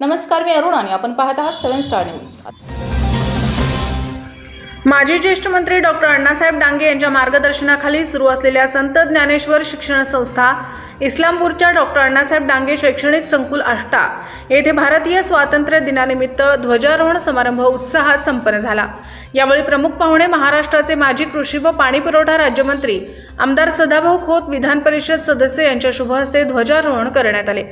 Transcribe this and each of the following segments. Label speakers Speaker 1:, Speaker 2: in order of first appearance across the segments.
Speaker 1: नमस्कार मी अरुण आणि आपण पाहत आहात सेवन स्टार न्यूज.
Speaker 2: माजी ज्येष्ठ मंत्री डॉक्टर अण्णासाहेब डांगे यांच्या मार्गदर्शनाखाली सुरू असलेल्या संत ज्ञानेश्वर शिक्षण संस्था इस्लामपूरच्या डॉक्टर अण्णासाहेब डांगे शैक्षणिक संकुल आष्टा येथे भारतीय स्वातंत्र्य दिनानिमित्त ध्वजारोहण समारंभ उत्साहात संपन्न झाला. यावेळी प्रमुख पाहुणे महाराष्ट्राचे माजी कृषी व पाणी पुरवठा राज्यमंत्री आमदार सदाभाऊ खोत विधान परिषद सदस्य यांच्या शुभहस्ते ध्वजारोहण करण्यात आले.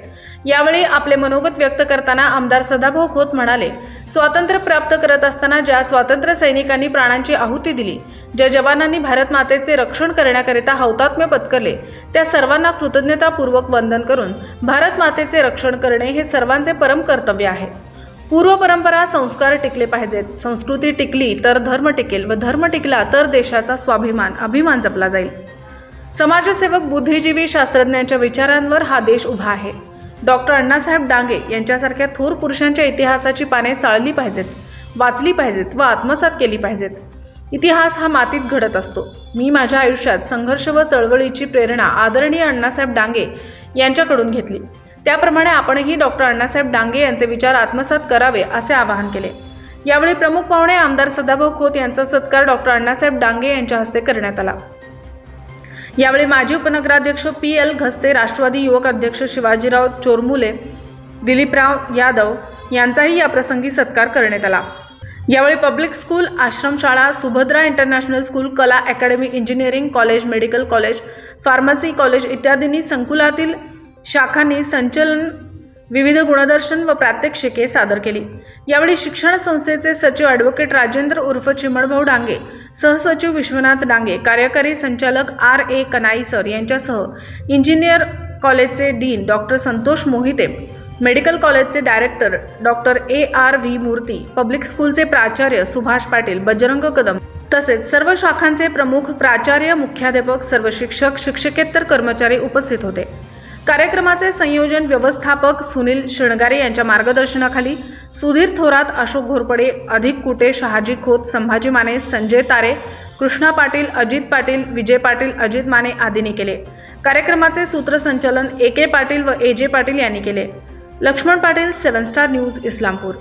Speaker 2: यावेळी आपले मनोगत व्यक्त करताना आमदार सदाभाऊ खोत म्हणाले स्वातंत्र्य प्राप्त करत असताना ज्या स्वातंत्र्य सैनिकांनी प्राणांची आहुती दिली ज्या जवानांनी भारत मातेचे रक्षण करण्याकरिता हौतात्म्य पत्करले त्या सर्वांना कृतज्ञतापूर्वक वंदन करून भारत मातेचे रक्षण करणे हे सर्वांचे परम कर्तव्य आहे. पूर्व परंपरा संस्कार टिकले पाहिजेत. संस्कृती टिकली तर धर्म टिकेल व धर्म टिकला तर देशाचा स्वाभिमान अभिमान जपला जाईल. समाजसेवक बुद्धिजीवी शास्त्रज्ञांच्या विचारांवर हा देश उभा आहे. डॉक्टर अण्णासाहेब डांगे यांच्यासारख्या थोर पुरुषांच्या इतिहासाची पाने चाळली पाहिजेत वाचली पाहिजेत व आत्मसात केली पाहिजेत. इतिहास हा मातीत घडत असतो. मी माझ्या आयुष्यात संघर्ष व चळवळीची प्रेरणा आदरणीय अण्णासाहेब डांगे यांच्याकडून घेतली. त्याप्रमाणे आपणही डॉक्टर अण्णासाहेब डांगे यांचे विचार आत्मसात करावे असे आवाहन केले. यावेळी प्रमुख पाहुणे आमदार सदाभाऊ खोत यांचा सत्कार डॉक्टर अण्णासाहेब डांगे यांच्या हस्ते करण्यात आला. यावेळी माजी उपनगराध्यक्ष पी एल घस्ते राष्ट्रवादी युवक अध्यक्ष शिवाजीराव चोरमुले दिलीपराव यादव यांचाही याप्रसंगी सत्कार करण्यात आला. यावेळी पब्लिक स्कूल आश्रमशाळा सुभद्रा इंटरनॅशनल स्कूल कला academy engineering college medical college pharmacy college इत्यादींनी संकुलातील शाखांनी संचलन विविध गुणदर्शन व प्रात्यक्षिके सादर केली. यावेळी शिक्षण संस्थेचे सचिव ॲडव्होकेट राजेंद्र उर्फ चिमणभाऊ डांगे सहसचिव विश्वनाथ डांगे कार्यकारी संचालक आर ए कनाई सर यांच्यासह इंजिनियर कॉलेजचे dean doctor Santosh Mohite medical कॉलेजचे director doctor A R V Murthy public स्कूलचे प्राचार्य सुभाष पाटील बजरंग कदम तसेच सर्व शाखांचे प्रमुख प्राचार्य मुख्याध्यापक सर्व शिक्षक शिक्षकेतर कर्मचारी उपस्थित होते. कार्यक्रमाचे संयोजन व्यवस्थापक सुनील शिणगारे यांच्या मार्गदर्शनाखाली सुधीर थोरात अशोक घोरपडे अधिक कुटे शहाजी खोत संभाजी माने संजय तारे कृष्णा पाटील अजित पाटील विजय पाटील अजित माने आदींनी केले. कार्यक्रमाचे सूत्रसंचालन ए के पाटील व ए जे पाटील यांनी केले. Laxman Patil seven star news Islampur.